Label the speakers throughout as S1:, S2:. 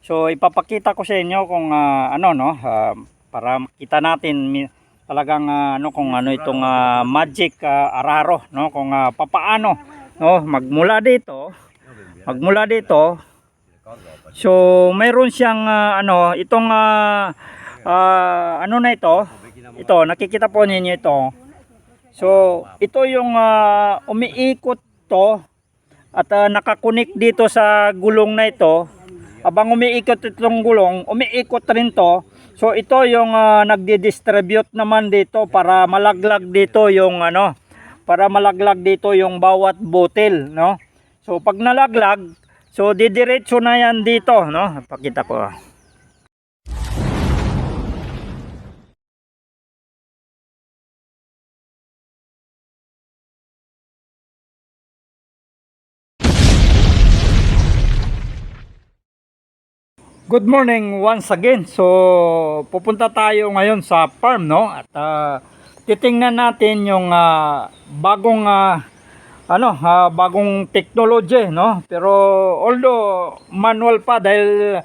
S1: So ipapakita ko sa inyo kung ah, ano no ah, para makita natin talagang ah, ano kung ano itong ah, magic ah, araro no kung ah, papaano no magmula dito magmula dito. So mayroon siyang ah, ano itong ah, ah, ano na ito? Ito nakikita po ninyo ito. So ito yung ah, umiikot to at ah, nakakunik dito sa gulong na ito habang umiikot itong gulong umiikot rin to. So ito yung ah, nagdi-distribute naman dito para malaglag dito yung ano para malaglag dito yung bawat butil no? So pag nalaglag so didiretso na yan dito no? Pakita ko Good morning once again. So, pupunta tayo ngayon sa farm, no? At ah, titingnan natin yung ah, bagong ah, ano, ah, bagong technology, no? Pero although manual pa dahil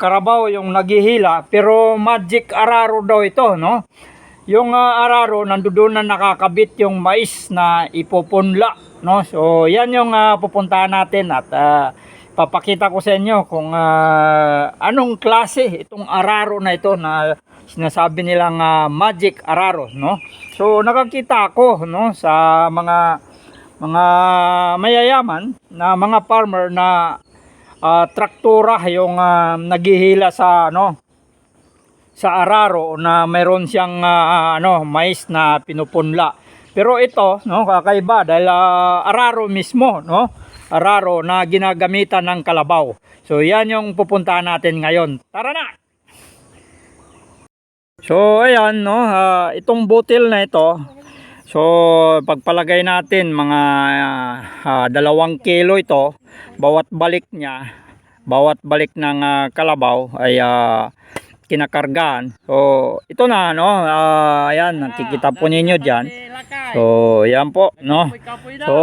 S1: karabaw yung naghihila, pero magic araro daw ito, no? Yung ah, araro nandoon na nakakabit yung mais na ipupunla, no? So, yan yung ah, pupuntahan natin at ah, papakita ko sa inyo kung ah, anong klase itong araro na ito na sinasabi nilang ah, magic araro no? So nakakita ako no sa mga mga mayayaman na mga farmer na ah, traktura yung ah, naghihila sa ano sa araro na mayroon siyang ah, ano mais na pinupunla. Pero ito no kakaiba dahil ah, araro mismo no araro na ginagamitan ng kalabaw. So yan yung pupuntahan natin ngayon. Tara na! So ayan no, ah, itong butil na ito. So pagpalagay natin mga ah, dalawang kilo ito, bawat balik niya, bawat balik ng ah, kalabaw ay ah, kinakargaan. So ito na no, ah, ayan nakikita po ninyo diyan. So yan po no. So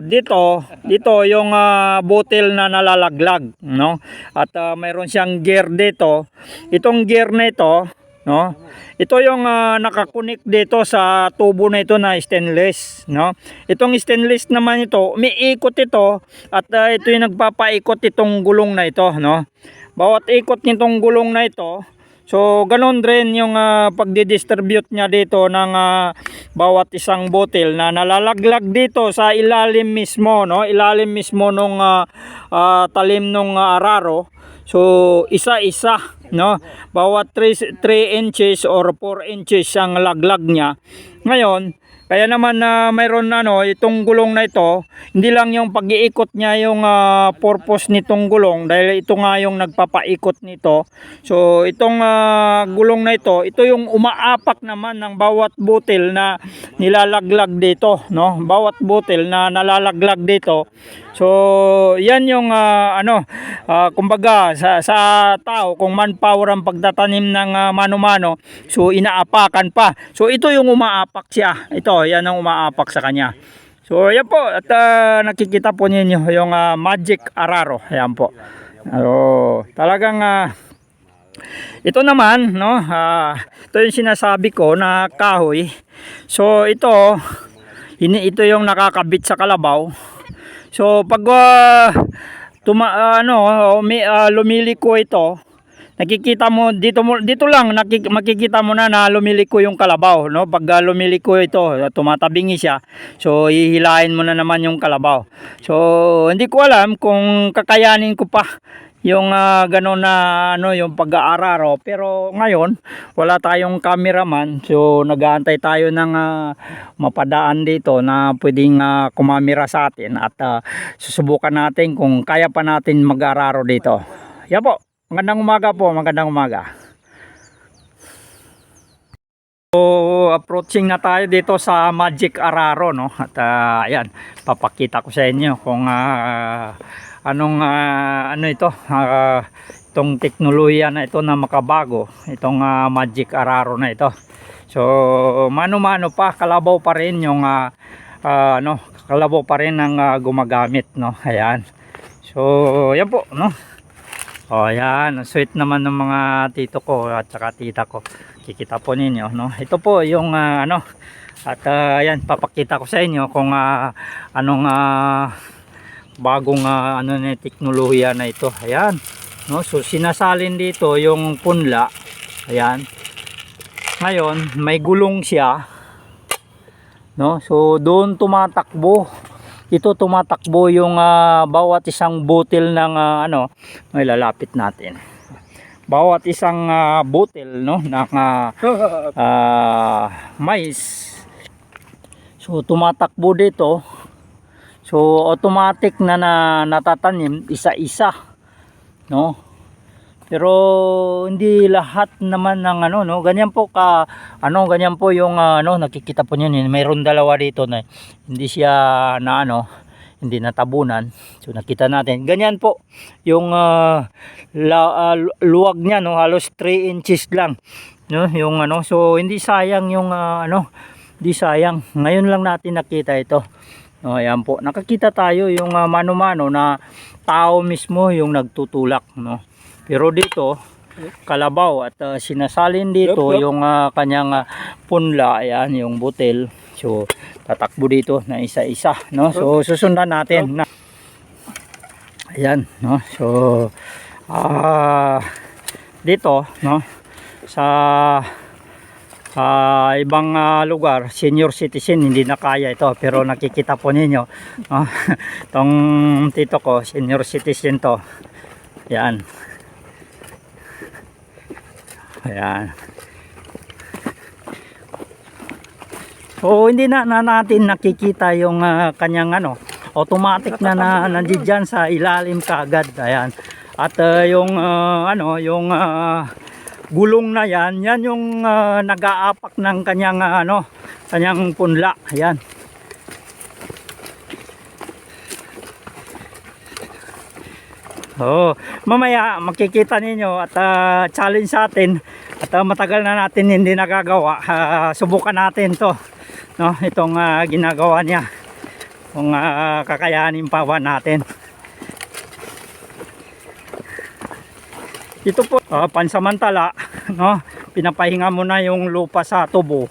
S1: dito, dito yung ah, butil na nalalaglag, no? At ah, mayroon siyang gear dito. Itong gear na ito, no? Ito yung ah, nakakunik dito sa tubo na ito na stainless, no? Itong stainless naman ito, umiikot ito at ah, ito yung nagpapaikot itong gulong na ito, no? Bawat ikot nitong gulong na ito, So, ganun rin yung ah, pagdi-distribute niya dito ng ah, bawat isang botel na nalalaglag dito sa ilalim mismo, no? Ilalim mismo nung ah, ah, talim nung ah, araro. So, isa-isa, no? Bawat 3, 3 inches or 4 inches ang laglag niya. Ngayon, kaya naman na mayroon ano, itong gulong na ito, hindi lang yung pag-iikot niya yung ah, purpose nitong gulong dahil ito nga yung nagpapaikot nito. So itong ah, gulong na ito, ito yung umaapak naman ng bawat butil na nilalaglag dito, no? Bawat butil na nalalaglag dito. So yan yung ah, ano, ah, kumbaga sa, sa tao kung manpower ang pagtatanim ng ah, mano-mano, so inaapakan pa. So ito yung umaapak siya. Ito, yan ang umaapak sa kanya. So yan po at ah, nakikita po ninyo yung ah, magic araro. Ayan po. So, talagang ah, ito naman no, ah, ito yung sinasabi ko na kahoy. So ito ini ito yung nakakabit sa kalabaw. So pag ah, tuma, ah, ano umi, ah, lumiliko ito, nakikita mo dito mo dito lang nakik, makikita mo na na lumiliko yung kalabaw no? Pag ah, lumiliko ito tumatabingi siya so hihilain mo na naman yung kalabaw. So hindi ko alam kung kakayanin ko pa yung ah, gano'n na ano yung pag-aararo. Pero ngayon wala tayong cameraman. So nag-aantay tayo ng ah, mapadaan dito na pwedeng ah, kumamera sa atin. At ah, susubukan natin kung kaya pa natin mag-aararo dito. Yan po. Magandang umaga po. Magandang umaga. So, approaching na tayo dito sa Magic Araro, no? At ah, ayan, papakita ko sa inyo kung ah, anong ah, ano ito, ah, itong teknolohiya na ito na makabago, itong ah, Magic Araro na ito. So, mano-mano pa, kalabaw pa rin yung ah, ah, ano, kalabaw pa rin ang ah, gumagamit, no? Ayan. So, yan po, no? Oh, yan. Sweet naman ng mga tito ko at saka tita ko. Kikita po ninyo, no? Ito po yung ah, ano at ah, yan papakita ko sa inyo kung ah, anong ah, bagong ah, ano na teknolohiya na ito. Ayan. No? So sinasalin dito yung punla. Ayan. Ngayon, may gulong siya. No? So doon tumatakbo. Ito tumatakbo yung ah, bawat isang butil ng ah, ano, ay lalapit natin. Bawat isang ah, butil no ng ah, ah, mais. So tumatakbo dito. So automatic na, na natatanim isa-isa. No? Pero hindi lahat naman ng ano no, ganyan po ka ano, ganyan po yung ah, ano nakikita po niyo mayroon dalawa dito na hindi siya na ano, hindi natabunan. So nakita natin. Ganyan po yung ah, la, lu- luwag niya no, halos 3 inches lang. No, yung ano, so hindi sayang yung ah, ano, hindi sayang. Ngayon lang natin nakita ito. No, ayan po. Nakakita tayo yung ah, mano-mano na tao mismo yung nagtutulak, no. Pero dito, kalabaw at ah, sinasalin dito
S2: Yup, yup.
S1: yung ah, kanyang ah, punla, ayan, yung butil. So, tatakbo dito na isa-isa, no? So, susundan natin na Ayan, no? So, ah dito, no? Sa ah, ibang ah, lugar, senior citizen hindi na kaya ito pero nakikita po ninyo no? tong tito ko, senior citizen to. Yan. Ayan. So hindi na, na natin nakikita yung ah, kanyang ano, automatic na na nandiyan sa ilalim kaagad. Ayan. At ah, yung ah, ano, yung ah, gulong na yan, yan yung ah, nag-aapak ng kanyang ah, ano, kanyang punla. Ayan. Oh, mamaya makikita ninyo at ah, challenge sa atin at ah, matagal na natin hindi nagagawa. Ah, subukan natin 'to. No, itong ah, ginagawa niya. Kung ah, kakayanin pa ba natin. Ito po ah, pansamantala, no? Pinapahinga mo na yung lupa sa tubo.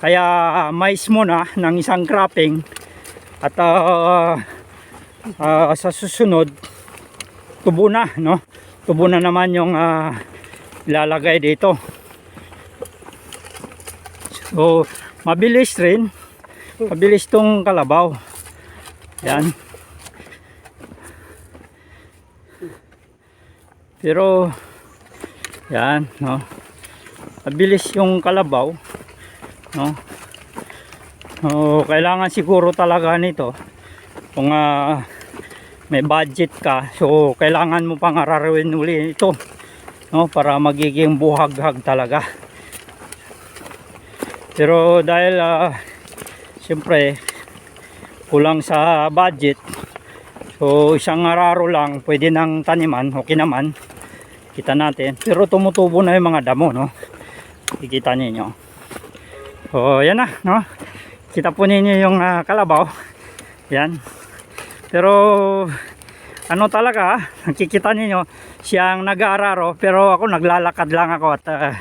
S1: Kaya ah, mais mo ng isang cropping at ah, ah, sa susunod tubo na, no? Tubo na naman yung ah, ilalagay dito. So, mabilis rin. Mabilis tong kalabaw. Yan. Pero, yan, no? Mabilis yung kalabaw. No? So, kailangan siguro talaga nito kung ah, may budget ka so kailangan mo pang ararawin uli ito no para magiging buhaghag talaga pero dahil ah, siyempre kulang sa budget so isang araro lang pwede nang taniman okay naman kita natin pero tumutubo na yung mga damo no kikita ninyo so yan na no kita po ninyo yung ah, kalabaw yan pero ano talaga, nakikita niyo siyang nag-aararo pero ako naglalakad lang ako at uh,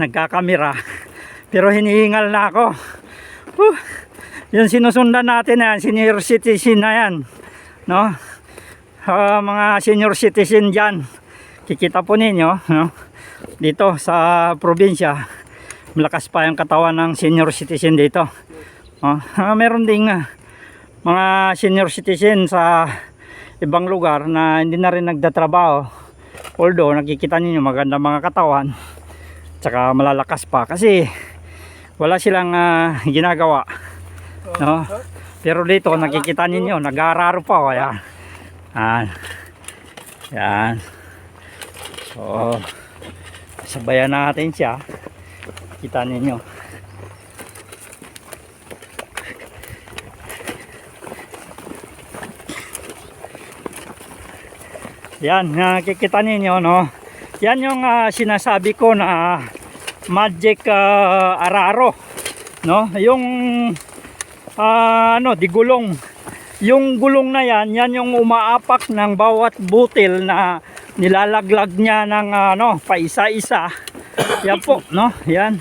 S1: nagkakamera. Pero hinihingal na ako. Huh, yung sinusundan natin yan, senior citizen na yan. No? Ah, mga senior citizen dyan. Kikita po ninyo, no? Dito sa probinsya, malakas pa yung katawan ng senior citizen dito. Oh, ah, meron ding ah, mga senior citizen sa ibang lugar na hindi na rin nagdatrabaho although nakikita niyo maganda mga katawan tsaka malalakas pa kasi wala silang ah, ginagawa no? pero dito nakikita ninyo nag-aararo pa oh, ayan yan yan so sabayan natin siya kita ninyo Yan, nakikita ninyo, no? Yan yung ah, sinasabi ko na magic ah, araro, no? Yung ah, ano, di gulong. Yung gulong na yan, yan yung umaapak ng bawat butil na nilalaglag niya ng ano, paisa-isa. Yan po, no? Yan.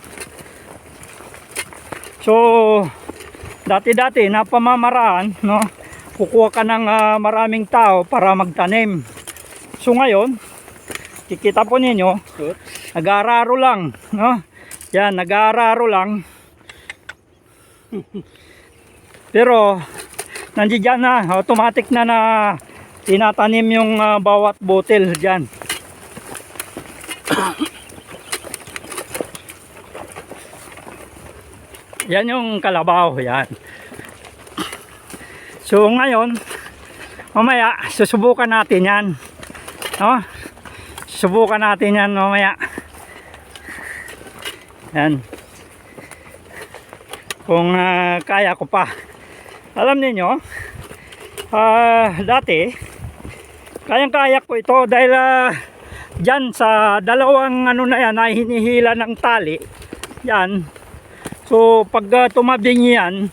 S1: So, dati-dati na pamamaraan, no? Kukuha ka ng ah, maraming tao para magtanim. So ngayon, kikita po ninyo, nag-aararo lang, no? Yan, nag-aararo lang. Pero, nandiyan na, automatic na na tinatanim yung ah, bawat botel dyan. yan yung kalabaw, yan. So ngayon, mamaya susubukan natin yan. No? Subukan natin yan mamaya. Yan. Kung ah, kaya ko pa. Alam niyo, ah dati, kayang-kaya ko ito dahil ah, dyan sa dalawang ano na yan, ay hinihila ng tali. Yan. So, pag ah, tumabing yan,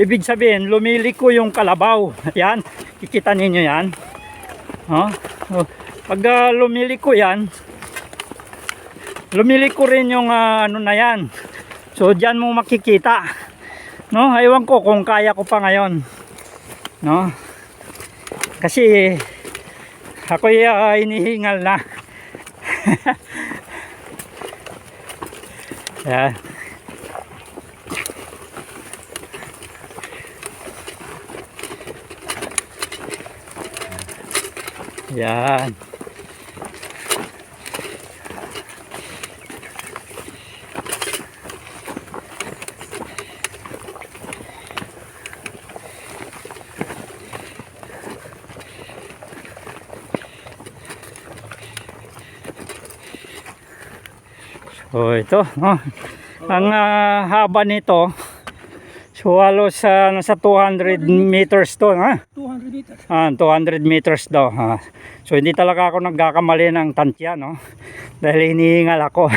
S1: ibig sabihin, lumiliko yung kalabaw. Yan, kikita ninyo yan. Oh, oh. Pag ah, lumiliko yan, lumiliko rin yung ah, ano na yan. So, dyan mo makikita. No, ewan ko kung kaya ko pa ngayon. No? Kasi, ako'y ah, inihingal na. Yan. Yan. So ito, no? Ang ah, haba nito, so halos sa nasa 200 meters to, ha?
S2: 200 meters.
S1: Ah, 200 meters daw. ha. So hindi talaga ako nagkakamali ng tantya, no? Dahil hinihingal ako.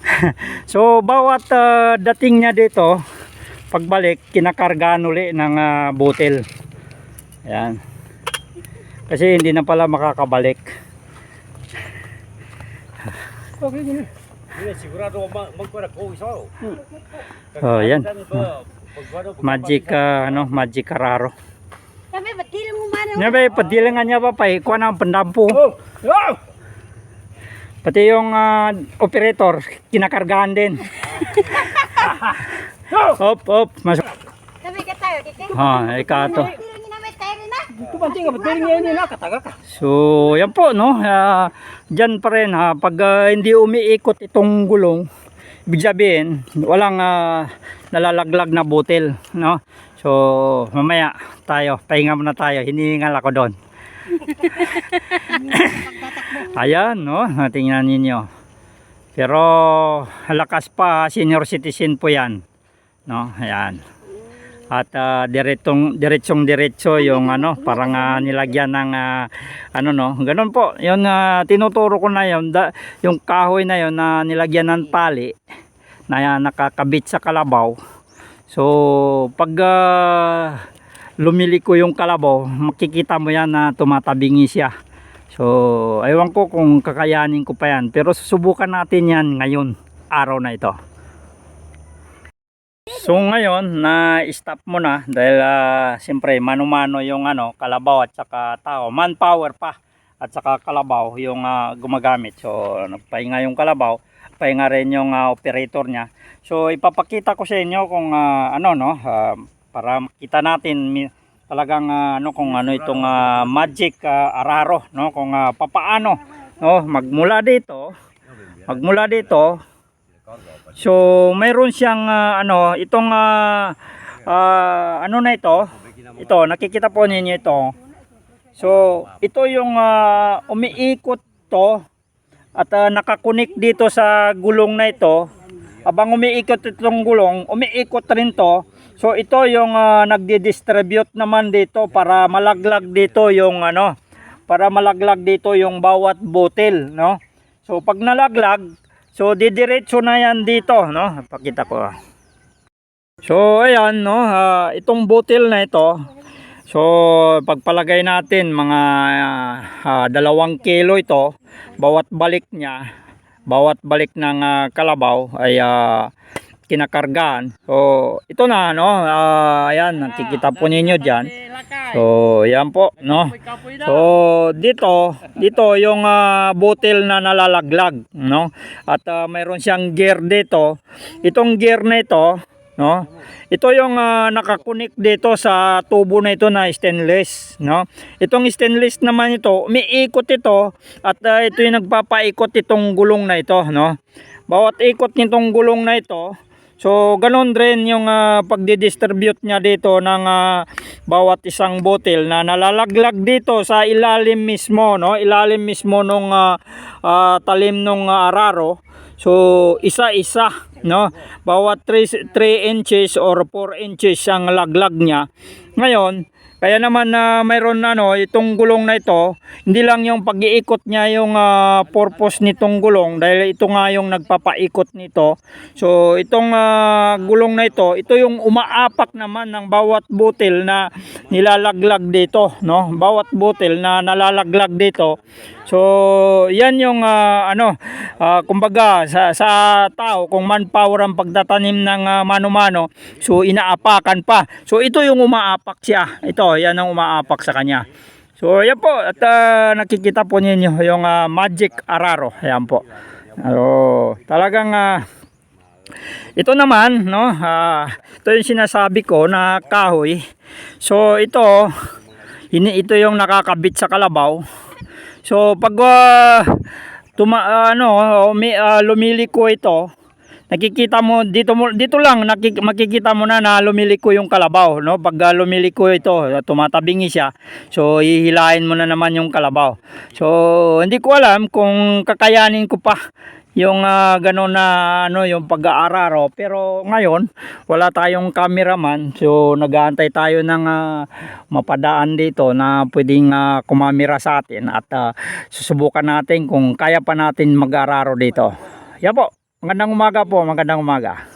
S1: so bawat ah, dating niya dito, pagbalik, kinakargaan uli ng ah, butil. Yan. Kasi hindi na pala makakabalik.
S2: Okay.
S3: Hindi, sigurado mag magkuha ko iso.
S1: Oh, yan. Magic, ah, ano, magic kararo.
S4: Sabi, ba't di lang umano?
S1: Nya ba, padilangan niya pa pa, ikuha ng pandampo.
S2: Oh! Oh!
S1: Pati yung ah, operator, kinakargaan din. Hop, hop, masuk.
S4: Sabi ka tayo, kike.
S1: Ha, ikato. So, yan po, no? Ah, Diyan pa rin, ha? Pag ah, hindi umiikot itong gulong, ibig sabihin, walang ah, nalalaglag na butil, no? So, mamaya tayo, pahinga muna tayo, hinihingal ako doon. Ayan, no? Tingnan ninyo. Pero, lakas pa, senior citizen po yan. No? Ayan. At uh, diretsong diretsong diretso yung ano, parang ah, nilagyan ng ah, ano no, ganun po. Yung ah, tinuturo ko na da, yung kahoy na yon na nilagyan ng tali na ah, nakakabit sa kalabaw. So, pag ah, lumiliko yung kalabaw, makikita mo yan na tumatabingi siya. So, ewan ko kung kakayanin ko pa yan. Pero susubukan natin yan ngayon, araw na ito. So ngayon, na-stop mo na dahil ah, siyempre mano-mano yung ano, kalabaw at saka tao. Manpower pa at saka kalabaw yung ah, gumagamit. So nagpahinga yung kalabaw, pahinga rin yung ah, operator niya. So ipapakita ko sa inyo kung ah, ano no, ah, para makita natin talagang ah, ano kung ano itong ah, magic ah, araro no, kung ah, papaano no, magmula dito, magmula dito So, mayroon siyang ah, ano, itong ah, ah, ano na ito? Ito, nakikita po ninyo ito. So, ito yung ah, umiikot to at ah, nakakunik dito sa gulong na ito. Abang umiikot itong gulong, umiikot rin to. So, ito yung ah, nagdi-distribute naman dito para malaglag dito yung ano, para malaglag dito yung bawat botel, no? So, pag nalaglag, So didiretso na yan dito, no? Pakita ko. So ayan, no, ah, itong butil na ito. So, pagpalagay natin mga ah, dalawang kilo ito, bawat balik niya, bawat balik ng ah, kalabaw ay ah, kinakargaan. So, ito na, no? Ah, ayan, nakikita po ninyo dyan. So, yan po, no? So, dito, dito yung ah, butil na nalalaglag, no? At ah, mayroon siyang gear dito. Itong gear na ito, no? Ito yung ah, nakakunik dito sa tubo na ito na stainless, no? Itong stainless naman ito, umiikot ito at ah, ito yung nagpapaikot itong gulong na ito, no? Bawat ikot nitong gulong na ito, So, ganun rin yung ah, pagdi-distribute niya dito ng ah, bawat isang botel na nalalaglag dito sa ilalim mismo, no? Ilalim mismo nung ah, ah, talim nung ah, araro. So, isa-isa, no? Bawat 3, 3 inches or 4 inches ang laglag niya. Ngayon, kaya naman na mayroon ano, itong gulong na ito, hindi lang yung pag-iikot niya yung ah, purpose nitong gulong dahil ito nga yung nagpapaikot nito. So itong ah, gulong na ito, ito yung umaapak naman ng bawat butil na nilalaglag dito, no? Bawat butil na nalalaglag dito. So yan yung ah, ano, ah, kumbaga sa, sa tao kung manpower ang pagtatanim ng ah, mano-mano, so inaapakan pa. So ito yung umaapak siya. Ito, yan ang umaapak sa kanya. So yan po at ah, nakikita po ninyo yung ah, magic araro. Yan po. So, talagang ah, ito naman no, ah, ito yung sinasabi ko na kahoy. So ito ini ito yung nakakabit sa kalabaw. So pag ah, tuma, ah, ano umi, ah, lumiliko ito, nakikita mo dito mo dito lang nakik, makikita mo na na lumiliko yung kalabaw no? Pag ah, lumiliko ito tumatabingi siya so hihilahin mo na naman yung kalabaw. So hindi ko alam kung kakayanin ko pa yung uh, gano'n na ano yung pag-aararo. Pero ngayon wala tayong cameraman. So nag-aantay tayo ng ah, mapadaan dito na pwedeng ah, kumamera sa atin. At ah, susubukan natin kung kaya pa natin mag-araro dito. Yan po. Magandang umaga po. Magandang umaga